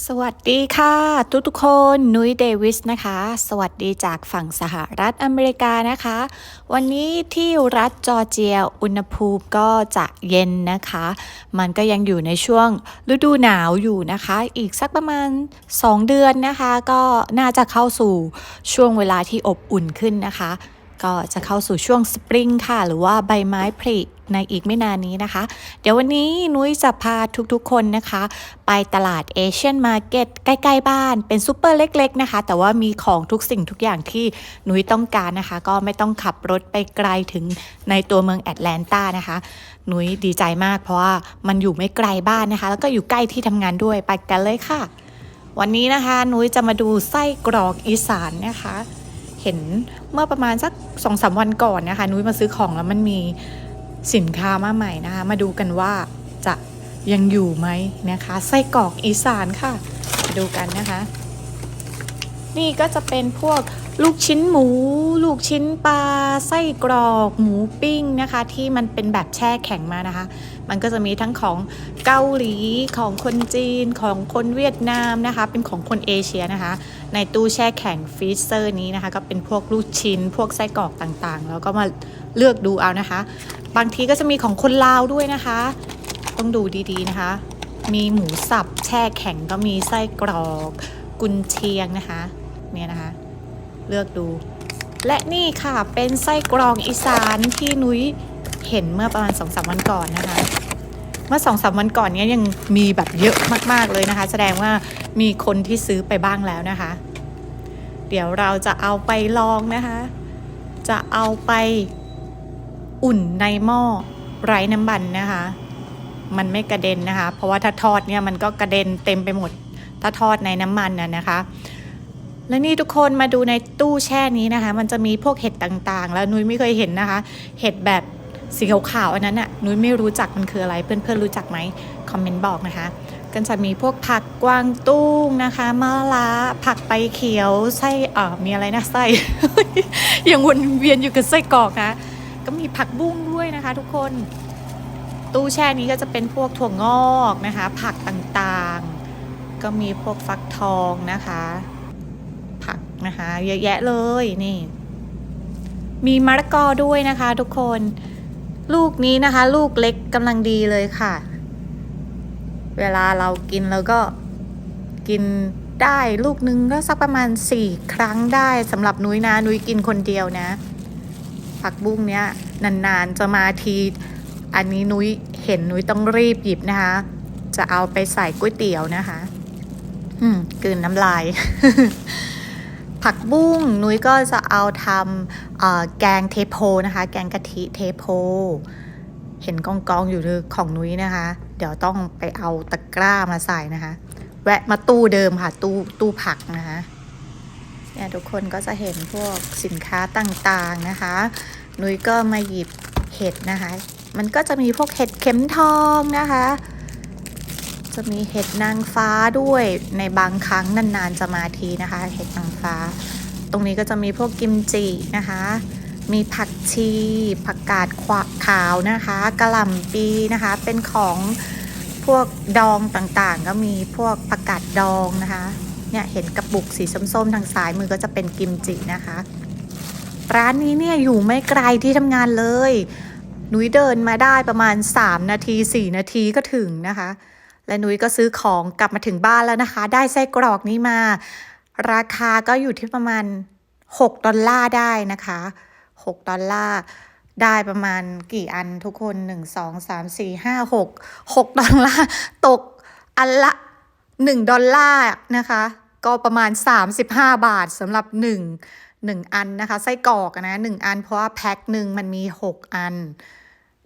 สวัสดีค่ะ ทุกทุกๆคนนุ้ยเดวิสนะคะ สวัสดีจากฝั่งสหรัฐอเมริกานะคะ วันนี้ที่รัฐจอร์เจียอุณหภูมิก็จะเย็นนะคะ มันก็ยังอยู่ในช่วงฤดูหนาวอยู่นะคะ อีกสักประมาณ 2 เดือนนะคะ ก็น่าจะเข้าสู่ช่วงเวลาที่อบอุ่นขึ้นนะคะ ก็จะเข้าสู่ช่วงสปริงค่ะ หรือว่าใบไม้ผลิในอีกไม่นานนี้นะคะ เดี๋ยววันนี้นุ้ยจะพาทุกๆคนนะคะ ไปตลาดเอเชียนมาร์เก็ตใกล้ ๆ บ้านเป็นซูเปอร์เล็ก ๆ นะคะ แต่ว่ามีของทุกสิ่งทุกอย่างที่นุ้ยต้องการนะคะ ก็ไม่ต้องขับรถไปไกลถึงในตัวเมืองแอตแลนตานะคะนุ้ยดีใจมากเพราะว่ามันอยู่ไม่ไกลบ้านนะคะ แล้วก็อยู่ใกล้ที่ทำงานด้วยไปกันเลยค่ะ วันนี้นะคะนุ้ยจะมาดูไส้กรอกอีสานนะคะ เห็นเมื่อประมาณสักสองสามวันก่อนนะคะ นุ้ยมาซื้อของแล้วมันมีสินค้ามาใหม่นะคะ มาดูกันว่าจะยังอยู่ไหมนะคะ ไส้กรอกอีสานค่ะมาดูกันนะคะ นี่ก็จะเป็นพวกลูกชิ้นหมู ลูกชิ้นปลาไส้กรอก หมูปิ้งนะคะ ที่มันเป็นแบบแช่แข็งมานะคะ มันก็จะมีทั้งของเกาหลีของคนจีนของคนเวียดนามนะคะ เป็นของคนเอเชียนะคะ ในตู้แช่แข็งฟรีเซอร์นี้นะคะ ก็เป็นพวกลูกชิ้น พวกไส้กรอกต่างๆ แล้วก็มาเลือกดูเอานะคะ บางทีก็จะมีของคนลาวด้วยนะคะ ต้องดูดีๆนะคะ มีหมูสับแช่แข็งก็มีไส้กรอกกุนเชียงนะคะ เนี่ยนะคะ เลือกดู และนี่ค่ะเป็นไส้กรอกอีสานที่นุ้ยเห็นเมื่อประมาณ2องสวันก่อนนะคะ เมื่อ2องสวันก่อนเนี้ยยังมีแบบเยอะมากๆเลยนะคะ แสดงว่ามีคนที่ซื้อไปบ้างแล้วนะคะ เดี๋ยวเราจะเอาไปลองนะคะ จะเอาไปอุ่นในหม้อไร้น้ำมันนะคะ มันไม่กระเด็นนะคะ เพราะว่าถ้าทอดเนี่ยมันก็กระเด็นเต็มไปหมด ถ้าทอดในน้ำมันน่ะนะคะ และนี่ทุกคนมาดูในตู้แช่นี้นะคะ มันจะมีพวกเห็ดต่างๆ แล้วนุ้ยไม่เคยเห็นนะคะ เห็ดแบบสีขาวๆอันนั้นน่ะนุ้ยไม่รู้จักมันคืออะไร เพื่อนๆรู้จักไหมคอมเมนต์บอกนะคะก็จะมีพวกผักกวางตุ้งนะคะมะระผักใบเขียวไส้เอ่อมีอะไรนะไส้ ยังวนเวียนอยู่กับไส้กรอกนะ ก็มีผักบุ้งด้วยนะคะ ทุกคน ตู้แช่นี้ก็จะเป็นพวกถั่วงอกนะคะ ผักต่างๆ ก็มีพวกฟักทองนะคะ นะคะ เยอะแยะเลยนี่ มีมะละกอด้วยนะคะ ทุกคน ลูกนี้นะคะ ลูกเล็กกำลังดีเลยค่ะ เวลาเรากินแล้วก็กินได้ลูกนึงก็สักประมาณสี่ครั้งได้สำหรับนุ้ยนะนุ้ยกินคนเดียวนะ ผักบุ้งเนี้ยนานๆจะมาทีอันนี้นุ้ยเห็นนุ้ยต้องรีบหยิบนะคะ จะเอาไปใส่ก๋วยเตี๋ยวนะคะ อืมกลืนน้ำลาย ผักบุ้งนุ้ยก็จะเอาทำแกงเทโพนะคะ แกงกะทิเทโพ เห็นกองกองอยู่ือของนุ้ยนะคะ เดี๋ยวต้องไปเอาตะกร้ามาใส่นะคะ แวะมาตู้เดิมค่ะ ตู้ตู้ผักนะคะเนี่ยทุกคนก็จะเห็นพวกสินค้าต่างๆนะคะ นุ้ยก็มาหยิบเห็ดนะคะ มันก็จะมีพวกเห็ดเข็มทองนะคะ จะมีเห็ดนางฟ้าด้วยในบางครั้งนานๆจะมาทีนะคะ เห็ดนางฟ้า ตรงนี้ก็จะมีพวกกิมจินะคะ มีผักชี ผักกาดขวาขาวนะคะกระหล่ำปีนะคะ เป็นของพวกดองต่างๆ ก็มีพวกผักกาดดองนะคะเนี่ยเห็นกระปุกสีส้มๆทางซ้ายมือก็จะเป็นกิมจินะคะ ร้านนี้เนี่ยอยู่ไม่ไกลที่ทำงานเลยนุ้ยเดินมาได้ประมาณ 3 นาที 4 นาทีก็ถึงนะคะ และนุ้ยก็ซื้อของกลับมาถึงบ้านแล้วนะคะ ได้ไส้กรอกนี้มา ราคาก็อยู่ที่ประมาณ 6 ดอลลาร์ได้นะคะ 6 ดอลลาร์ได้ประมาณกี่อันทุกคน1 2 3 4 5 6 6ดอลลาร์ตกอันละ1ดอลลาร์นะคะ ก็ประมาณ35บาทสำหรับ1 1อันนะคะ ไส้กรอกอะนะ1อันเพราะว่าแพ็คหนึ่งมันมี6อัน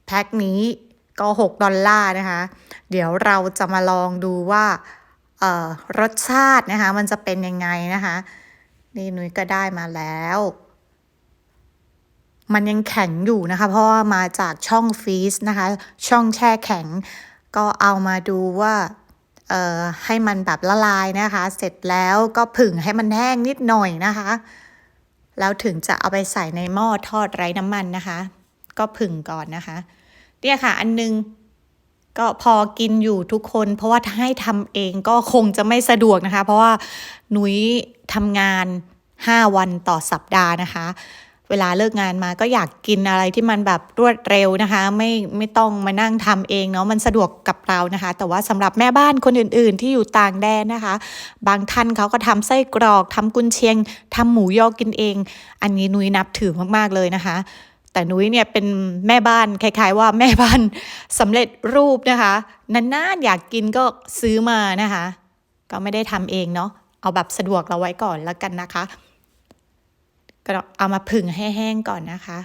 แพ็คนี้ ก็ 6 ดอลลาร์นะคะ เดี๋ยวเราจะมาลองดูว่ารสชาตินะคะ มันจะเป็นยังไงนะคะ นี่นุ้ยก็ได้มาแล้ว มันยังแข็งอยู่นะคะ เพราะว่ามาจากช่องฟรีซนะคะ ช่องแช่แข็ง ก็เอามาดูว่าให้มันแบบละลายนะคะ เสร็จแล้วก็ผึ่งให้มันแห้งนิดหน่อยนะคะ แล้วถึงจะเอาไปใส่ในหม้อทอดไร้น้ำมันนะคะ ก็ผึ่งก่อนนะคะ เนี่ยค่ะ อันนึงก็พอกินอยู่ทุกคน เพราะว่าถ้าให้ทำเองก็คงจะไม่สะดวกนะคะ เพราะว่าหนุยทำงาน 5 วันต่อสัปดาห์นะคะ เวลาเลิกงานมาก็อยากกินอะไรที่มันแบบรวดเร็วนะคะ ไม่ไม่ต้องมานั่งทำเองเนาะมันสะดวกกับเรานะคะ แต่ว่าสำหรับแม่บ้านคนอื่น ๆ ที่อยู่ต่างแดนนะคะ บางท่านเขาก็ทำไส้กรอกทำกุนเชียงทำหมูยอกินเอง อันนี้นุ้ยนับถือมากๆเลยนะคะ แต่นุ้ยเนี่ยเป็นแม่บ้านคล้ายๆ ว่าแม่บ้านสำเร็จรูปนะคะนานๆอยากกินก็ซื้อมานะคะ ก็ไม่ได้ทำเองเนาะเอาแบบสะดวกเราไว้ก่อนแล้วกันนะคะ ก็เอามาผึ่งให้แห้งก่อนนะคะ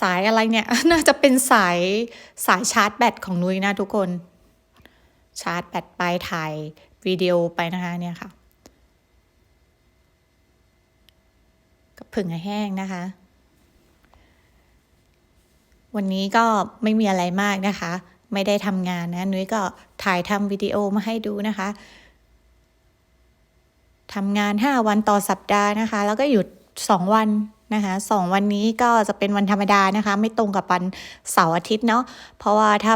สายอะไรเนี่ยน่าจะเป็นสายสายชาร์จแบตของนุ้ยนะทุกคน ชาร์จแบตไปถ่ายวิดีโอไปนะคะเนี่ยค่ะ ผึ่งให้แห้งนะคะ วันนี้ก็ไม่มีอะไรมากนะคะ ไม่ได้ทำงานนะนุ้ยก็ถ่ายทำวิดีโอมาให้ดูนะคะทำงาน 5 วันต่อสัปดาห์นะคะ แล้วก็หยุด 2 วันนะคะ2วันนี้ก็จะเป็นวันธรรมดานะคะ ไม่ตรงกับวันเสาร์อาทิตย์เนาะเพราะว่าถ้า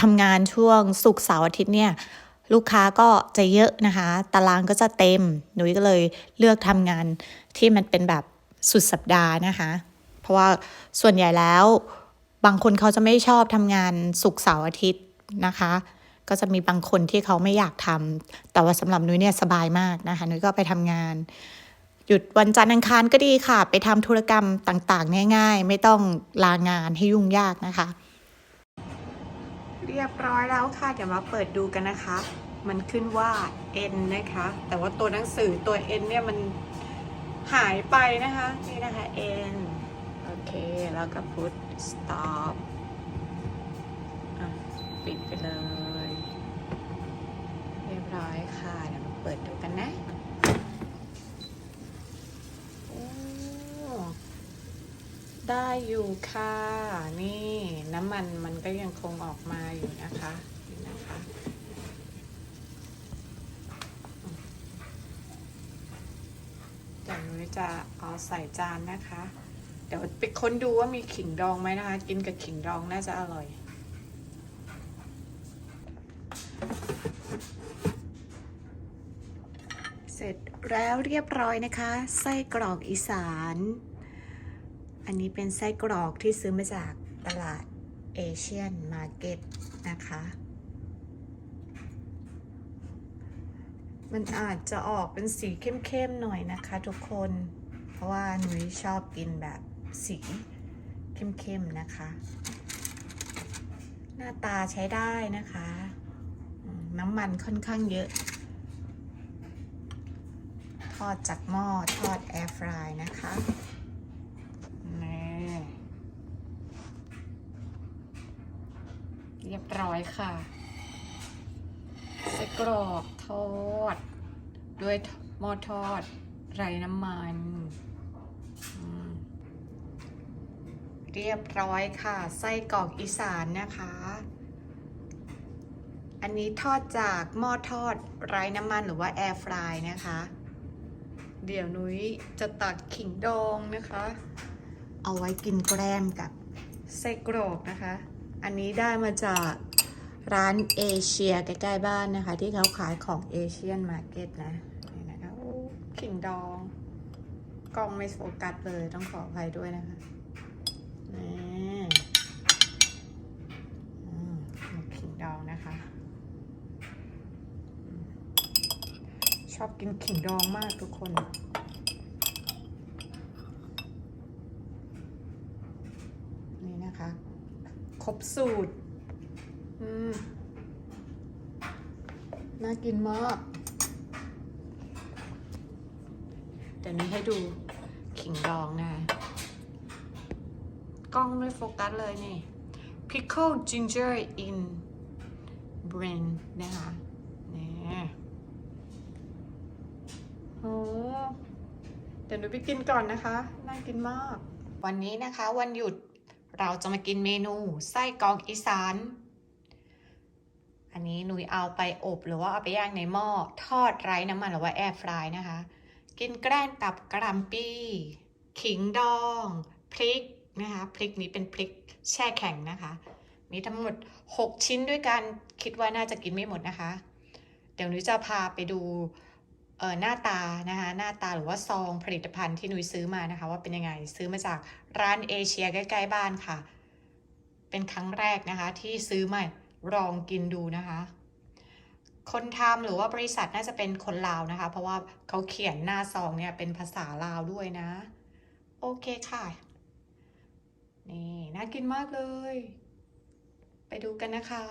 ทำงานช่วงศุกร์เสาร์อาทิตย์เนี่ยลูกค้าก็จะเยอะนะคะ ตารางก็จะเต็มหนุยก็เลยเลือกทำงานที่มันเป็นแบบ สุดสัปดาห์นะคะ เพราะว่าส่วนใหญ่แล้วบางคนเขาจะไม่ชอบทำงานศุกร์เสาร์อาทิตย์นะคะ ก็จะมีบางคนที่เขาไม่อยากทำแต่ว่าสำหรับนุ้ยเนี่ยสบายมากนะคะนุ้ยก็ไปทำงาน หยุดวันจันทร์อังคารก็ดีค่ะ ไปทำธุรกรรมต่างๆ ง่าย ๆ ไม่ต้องลางานให้ยุ่งยากนะคะ เรียบร้อยแล้วค่ะ เดี๋ยวมาเปิดดูกันนะคะ มันขึ้นว่า N นะคะ แต่ว่าตัวหนังสือตัว N เนี่ยมัน หายไปนะคะ นี่นะคะ N โอเค แล้วก็ put stop อะปิดไปเลย เรียบร้อยค่ะ เดี๋ยวมาเปิดดูกันนะได้อยู่ค่ะ นี่น้ำมันมันก็ยังคงออกมาอยู่นะคะ เดี๋ยวนุ้ย จะเอาใส่จานนะคะ เดี๋ยวไปค้นดูว่ามีขิงดองไหมนะคะ กินกับขิงดองน่าจะอร่อย เสร็จแล้วเรียบร้อยนะคะ ไส้กรอกอีสาน อันนี้เป็นไส้กรอกที่ซื้อมาจากตลาดเอเชียนมาร์เก็ตนะคะ มันอาจจะออกเป็นสีเข้มๆหน่อยนะคะทุกคน เพราะว่าหนุยชอบกินแบบสีเข้มๆนะคะ หน้าตาใช้ได้นะคะ น้ำมันค่อนข้างเยอะ ทอดจากหม้อทอดแอร์ฟรายนะคะนี่เรียบร้อยค่ะ ไส้กรอกทอด ด้วยหม้อทอด ไร้น้ำมันมเรียบร้อยค่ะ ไส้กรอกอีสานนะคะ อันนี้ทอดจากหม้อทอดไร้น้ำมันหรือว่าแอร์ฟรายนะคะ เดี๋ยวนุ้ยจะตัดขิงดองนะคะ เอาไว้กินแกล้มกับไส้กรอกนะคะ อันนี้ได้มาจาก ร้านเอเชียใกล้ๆบ้านนะคะ ที่เขาขายของเอเชียนมาร์เก็ตนะนี่นะคะโอ้ขิงดอง กล้องไม่โฟกัสเลยต้องขออภัยด้วยนะคะนี่ขิงดองนะคะ ชอบกินขิงดองมากทุกคนนี่นะคะ ครบสูตร น่ากินมาก เดี๋ยวนี้ให้ดูขิงดองนะ กล้องไม่โฟกัสเลยนี่ pickle ginger in blend นะคะนี่โอ้เดี๋ยวหนูไปกินก่อนนะคะ น่ากินมาก วันนี้นะคะวันหยุดเราจะมากินเมนูไส้กรอกอีสาน อันนี้หนุยเอาไปอบหรือว่าเอาไปย่างในหม้อทอดไร้น้ำมันหรือว่าแอร์ฟรายนะคะ กินแกล้มกับกระหลำปีขิงดอง พริกนะคะพริกนี้เป็นพริกแช่แข็งนะคะ มีทั้งหมด 6 ชิ้นด้วยกันคิดว่าน่าจะกินไม่หมดนะคะ เดี๋ยวนุ้ยจะพาไปดูเอ่อหน้าตานะคะหน้าตาหรือว่าซองผลิตภัณฑ์ที่นุ้ยซื้อมานะคะ ว่าเป็นยังไงซื้อมาจากร้านเอเชียใกล้ ๆ บ้านค่ะ เป็นครั้งแรกนะคะที่ซื้อมา ลองกินดูนะคะ คนทำหรือว่าบริษัทน่าจะเป็นคนลาวนะคะ เพราะว่าเขาเขียนหน้าซองเนี่ยเป็นภาษาลาวด้วยนะ โอเคค่ะ นี่น่ากินมากเลย ไปดูกันนะคะ